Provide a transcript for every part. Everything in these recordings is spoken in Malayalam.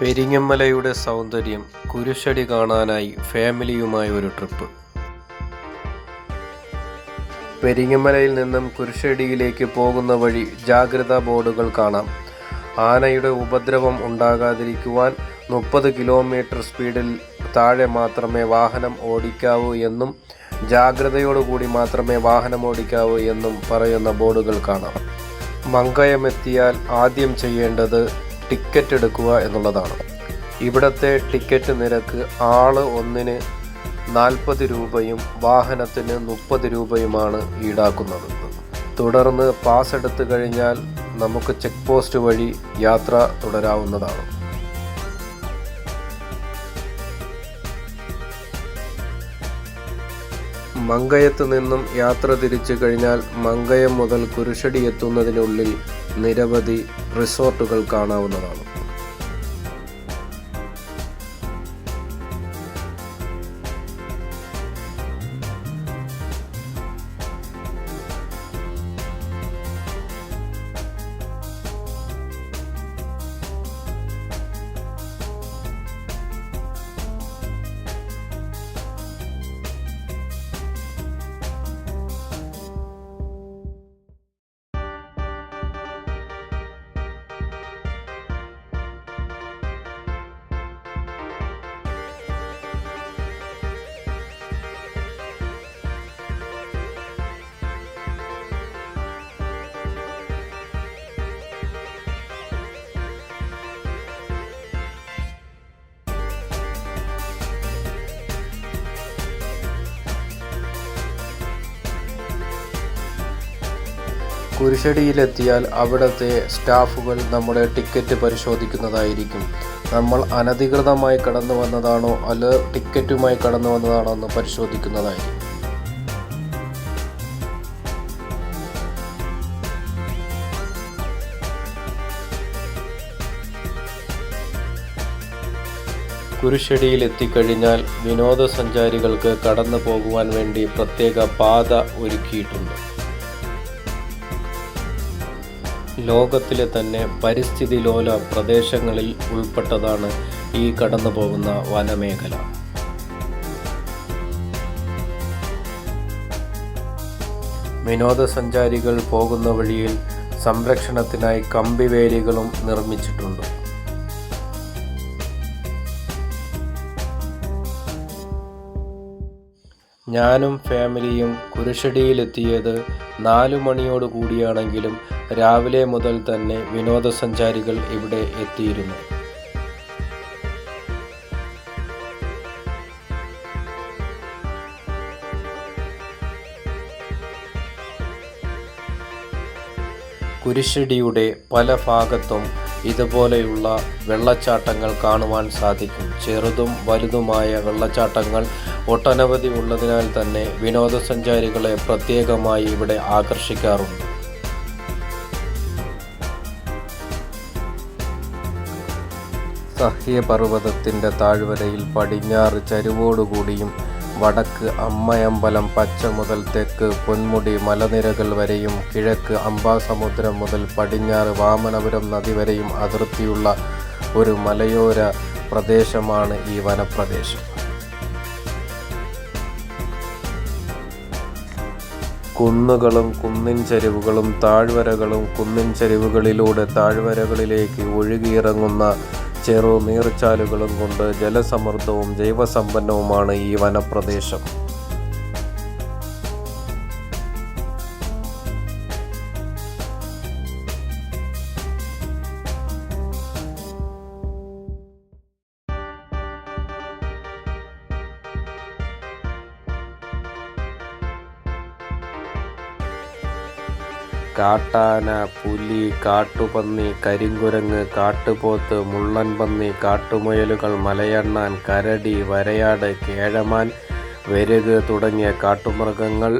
പെരിങ്ങമലയുടെ സൗന്ദര്യം കുരിശടി കാണാനായി ഫാമിലിയുമായി ഒരു ട്രിപ്പ്. പെരിങ്ങമലയിൽ നിന്നും കുരിശടിയിലേക്ക് പോകുന്ന വഴി ജാഗ്രതാ ബോർഡുകൾ കാണാം. ആനയുടെ ഉപദ്രവം ഉണ്ടാകാതിരിക്കുവാൻ മുപ്പത് കിലോമീറ്റർ സ്പീഡിൽ താഴെ മാത്രമേ വാഹനം ഓടിക്കാവൂ എന്നും ജാഗ്രതയോടുകൂടി മാത്രമേ വാഹനം ഓടിക്കാവൂ എന്നും പറയുന്ന ബോർഡുകൾ കാണാം. മങ്കയമെത്തിയാൽ ആദ്യം ചെയ്യേണ്ടത് ടിക്കറ്റ് എടുക്കുക എന്നുള്ളതാണ്. ഇവിടത്തെ ടിക്കറ്റ് നിരക്ക് ആൾ ഒന്നിന് നാൽപ്പത് രൂപയും വാഹനത്തിന് മുപ്പത് രൂപയുമാണ് ഈടാക്കുന്നത്. തുടർന്ന് പാസ് എടുത്തു കഴിഞ്ഞാൽ നമുക്ക് ചെക്ക് പോസ്റ്റ് വഴി യാത്ര തുടരാവുന്നതാണ്. മങ്കയത്ത് നിന്നും യാത്ര തിരിച്ചു കഴിഞ്ഞാൽ മങ്കയം മുതൽ കുരിശടി എത്തുന്നതിനുള്ളിൽ നിരവധി റിസോർട്ടുകൾ കാണാവുന്നതാണ്. കുരിശടിയിലെത്തിയാൽ അവിടുത്തെ സ്റ്റാഫുകൾ നമ്മുടെ ടിക്കറ്റ് പരിശോധിക്കുന്നതായിരിക്കും. നമ്മൾ അനധികൃതമായി കടന്നു വന്നതാണോ അല്ല ടിക്കറ്റുമായി കടന്നു വന്നതാണോ എന്ന് പരിശോധിക്കുന്നതായിരിക്കും. കുരിശടിയിൽ എത്തിക്കഴിഞ്ഞാൽ വിനോദസഞ്ചാരികൾക്ക് കടന്നു പോകുവാൻ വേണ്ടി പ്രത്യേക പാത ഒരുക്കിയിട്ടുണ്ട്. ലോകത്തിലെ തന്നെ പരിസ്ഥിതി ലോല പ്രദേശങ്ങളിൽ ഉൾപ്പെട്ടതാണ് ഈ കടന്നു പോകുന്ന വനമേഖല. വിനോദസഞ്ചാരികൾ പോകുന്ന വഴിയിൽ സംരക്ഷണത്തിനായി കമ്പിവേലികളും നിർമ്മിച്ചിട്ടുണ്ട്. ഞാനും ഫാമിലിയും കുരിശടിയിലെത്തിയത് നാലു മണിയോട് കൂടിയാണെങ്കിലും രാവിലെ മുതൽ തന്നെ വിനോദസഞ്ചാരികൾ ഇവിടെ എത്തിയിരുന്നു. കുരിശടിയുടെ പല ഭാഗത്തും ഇതുപോലെയുള്ള വെള്ളച്ചാട്ടങ്ങൾ കാണുവാൻ സാധിക്കും. ചെറുതും വലുതുമായ വെള്ളച്ചാട്ടങ്ങൾ ഒട്ടനവധി ഉള്ളതിനാൽ തന്നെ വിനോദസഞ്ചാരികളെ പ്രത്യേകമായി ഇവിടെ ആകർഷിക്കാറുണ്ട്. സഹ്യപർവതത്തിന്റെ താഴ്വരയിൽ പടിഞ്ഞാറ് ചരിവോടുകൂടിയും വടക്ക് അമ്മയമ്പലം പച്ച മുതൽ തെക്ക് പൊന്മുടി മലനിരകൾ വരെയും കിഴക്ക് അംബാസമുദ്രം മുതൽ പടിഞ്ഞാറ് വാമനപുരം നദി വരെയും അതിർത്തിയുള്ള ഒരു മലയോര പ്രദേശമാണ് ഈ വനപ്രദേശം. കുന്നുകളും കുന്നിൻ ചരിവുകളും താഴ്വരകളും കുന്നിൻ ചരിവുകളിലൂടെ താഴ്വരകളിലേക്ക് ഒഴുകിയിറങ്ങുന്ന ചെറു നീർച്ചാലുകളും കൊണ്ട് ജലസമൃദ്ധവും ജൈവസമ്പന്നവുമാണ് ഈ വനപ്രദേശം. കാട്ടാന പുലി കാട്ടുപന്നി കരിങ്കുരങ്ങ് കാട്ടുപോത്ത് മുള്ളൻ പന്നി കാട്ടുമുയലുകൾ മലയണ്ണാൻ കരടി വരയാട് കേഴമാൻ വെരുക് തുടങ്ങിയ കാട്ടുമൃഗങ്ങൾ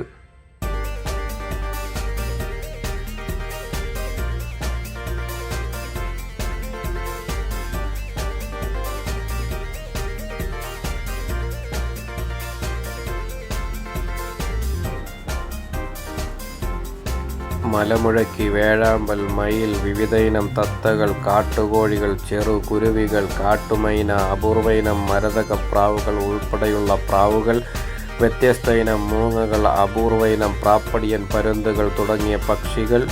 മലമുഴക്കി വേഴാമ്പൽ മയിൽ വിവിധയിനം തത്തകൾ കാട്ടുകോഴികൾ ചെറു കുരുവികൾ കാട്ടുമൈന അപൂർവയിനം മരതകപ്രാവുകൾ ഉൾപ്പെടെയുള്ള പ്രാവുകൾ വ്യത്യസ്ത ഇനം മൂങ്ങകൾ അപൂർവയിനം പ്രാപ്പടിയൻ പരുന്തുകൾ തുടങ്ങിയ പക്ഷികൾ.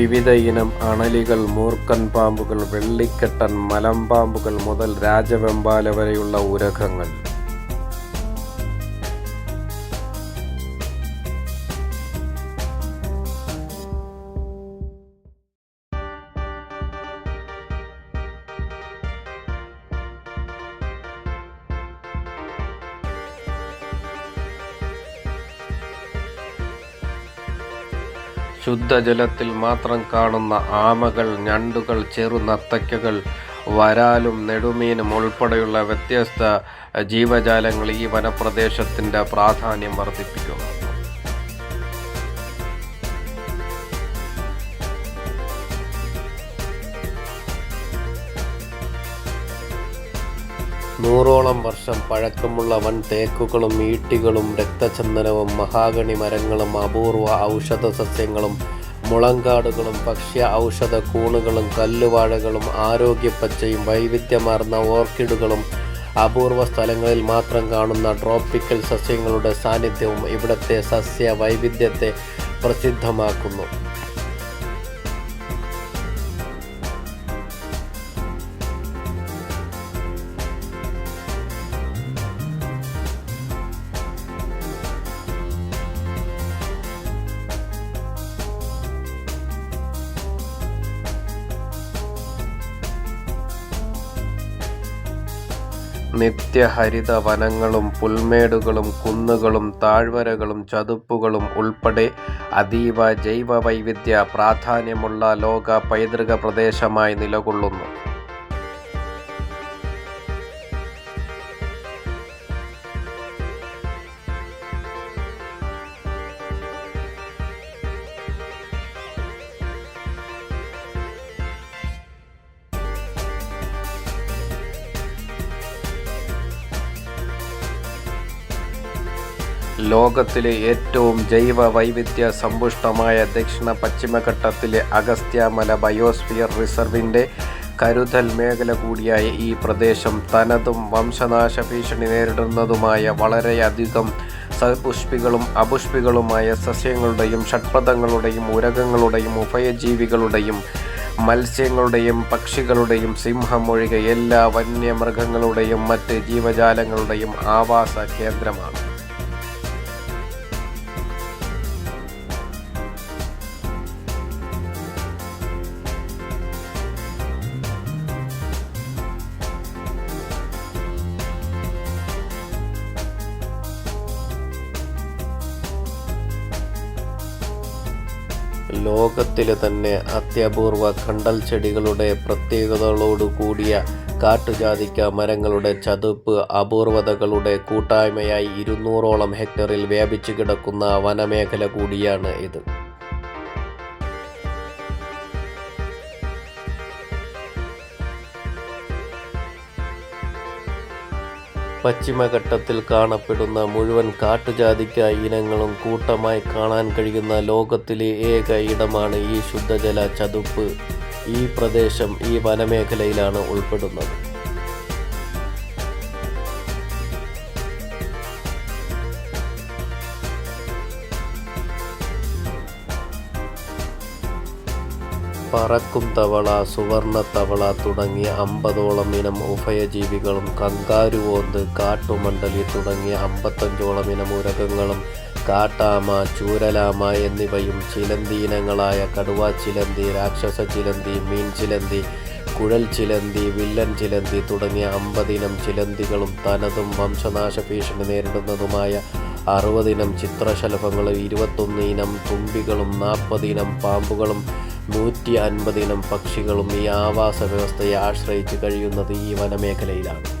വിവിധ ഇനം അണലികൾ മൂർക്കൻ പാമ്പുകൾ വെള്ളിക്കെട്ടൻ മലമ്പാമ്പുകൾ മുതൽ രാജവെമ്പാല വരെയുള്ള ഉരകങ്ങൾ. ശുദ്ധജലത്തിൽ മാത്രം കാണുന്ന ആമകൾ ഞണ്ടുകൾ ചെറുനത്തയ്ക്കകൾ വരാലും നെടുമീനും ഉൾപ്പെടെയുള്ള വ്യത്യസ്ത ജീവജാലങ്ങൾ ഈ വനപ്രദേശത്തിന്റെ പ്രാധാന്യം വർദ്ധിപ്പിക്കുന്നു. നൂറോളം വർഷം പഴക്കമുള്ള വൻ തേക്കുകളും ഈട്ടികളും രക്തചന്ദനവും മഹാഗണി മരങ്ങളും അപൂർവ ഔഷധ സസ്യങ്ങളും മുളങ്കാടുകളും ഭക്ഷ്യ ഔഷധ കൂണുകളും കല്ലുവാഴകളും ആരോഗ്യപ്പച്ചയും വൈവിധ്യമാർന്ന ഓർക്കിഡുകളും അപൂർവ സ്ഥലങ്ങളിൽ മാത്രം കാണുന്ന ട്രോപ്പിക്കൽ സസ്യങ്ങളുടെ സാന്നിധ്യവും ഇവിടുത്തെ സസ്യ വൈവിധ്യത്തെ പ്രസിദ്ധമാക്കുന്നു. നിത്യഹരിത വനങ്ങളും പുൽമേടുകളും കുന്നുകളും താഴ്വരകളും ചതുപ്പുകളും ഉൾപ്പെടെ അതീവ ജൈവവൈവിധ്യ പ്രാധാന്യമുള്ള ലോക പൈതൃക പ്രദേശമായി നിലകൊള്ളുന്നു. ലോകത്തിലെ ഏറ്റവും ജൈവ വൈവിധ്യ സമ്പുഷ്ടമായ ദക്ഷിണ പശ്ചിമഘട്ടത്തിലെ അഗസ്ത്യമല ബയോസ്ഫിയർ റിസർവിന്റെ കരുതൽ മേഖല കൂടിയായ ഈ പ്രദേശം തനതും വംശനാശ ഭീഷണി നേരിടുന്നതുമായ വളരെയധികം സപുഷ്പികളും അപുഷ്പികളുമായ സസ്യങ്ങളുടെയും ഷഡ്പഥങ്ങളുടെയും ഉരകങ്ങളുടെയും ഉഭയജീവികളുടെയും മത്സ്യങ്ങളുടെയും പക്ഷികളുടെയും സിംഹം ഒഴികെ എല്ലാ വന്യമൃഗങ്ങളുടെയും മറ്റ് ജീവജാലങ്ങളുടെയും ആവാസ കേന്ദ്രമാണ്. ലോകത്തിലെ തന്നെ അത്യപൂർവ കണ്ടൽ ചെടികളുടെ പ്രത്യേകതകളോടു കൂടിയ കാട്ടുജാതിക്ക മരങ്ങളുടെ ചതുപ്പ് അപൂർവതകളുടെ കൂട്ടായ്മയായി ഇരുന്നൂറോളം ഹെക്ടറിൽ വ്യാപിച്ചു കിടക്കുന്ന വനമേഖല കൂടിയാണ് ഇത്. പശ്ചിമഘട്ടത്തിൽ കാണപ്പെടുന്ന മുഴുവൻ കാട്ടുജാതിക്ക ഇനങ്ങളും കൂട്ടമായി കാണാൻ കഴിയുന്ന ലോകത്തിലെ ഏക ഇടമാണ് ഈ ശുദ്ധജല ചതുപ്പ് ഈ പ്രദേശം ഈ വനമേഖലയിലാണ് ഉൾപ്പെടുന്നത്. പറക്കും തവള സുവർണ തവള തുടങ്ങിയ അമ്പതോളം ഇനം ഉഭയജീവികളും കങ്കാരുവോന്ത് കാട്ടുമണ്ഡലി തുടങ്ങിയ അമ്പത്തഞ്ചോളം ഇനം ഉരകങ്ങളും കാട്ടാമ ചൂരലാമ എന്നിവയും ചിലന്തി ഇനങ്ങളായ കടുവ ചിലന്തി രാക്ഷസ ചിലന്തി മീൻ ചിലന്തി കുഴൽ ചിലന്തി വില്ലൻ ചിലന്തി തുടങ്ങിയ അമ്പതിനം ചിലന്തികളും തനതും വംശനാശ ഭീഷണി നേരിടുന്നതുമായ അറുപതിനം ചിത്രശലഭങ്ങളും ഇരുപത്തൊന്ന് ഇനം തുമ്പികളും നാൽപ്പതിനം പാമ്പുകളും നൂറ്റി അൻപതിനം പക്ഷികളും ഈ ആവാസ വ്യവസ്ഥയെ ആശ്രയിച്ച് കഴിയുന്നത് ഈ വനമേഖലയിലാണ്.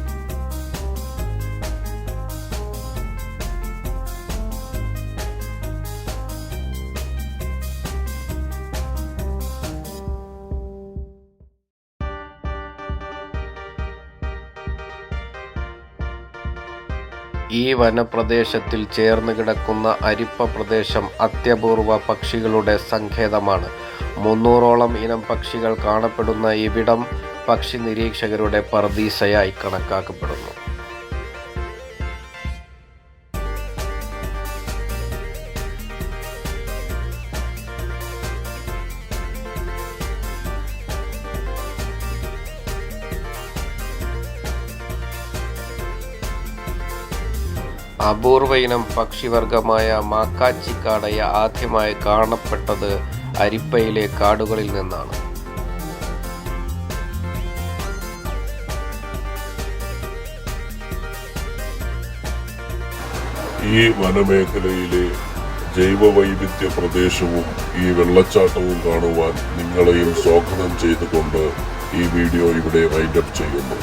ഈ വനപ്രദേശത്തിൽ ചേർന്ന് കിടക്കുന്ന അരിപ്പ പ്രദേശം അത്യപൂർവ പക്ഷികളുടെ സങ്കേതമാണ്. മുന്നൂറോളം ഇനം പക്ഷികൾ കാണപ്പെടുന്ന ഇവിടം പക്ഷി നിരീക്ഷകരുടെ പർദീസയായി കണക്കാക്കപ്പെടുന്നു. അപൂർവ ഇനം പക്ഷിവർഗമായ മാക്കാച്ചിക്കാടയ ആദ്യമായി കാണപ്പെട്ടത് അരിപ്പയിലെ കാടുകളിൽ നിന്നാണ്. ഈ വനമേഖലയിലെ ജൈവവൈവിധ്യ പ്രദേശവും ഈ വെള്ളച്ചാട്ടവും കാണുവാൻ നിങ്ങളെയും സ്വാഗതം ചെയ്തുകൊണ്ട് ഈ വീഡിയോ ഇവിടെ വൈൻഡപ്പ് ചെയ്യുന്നു.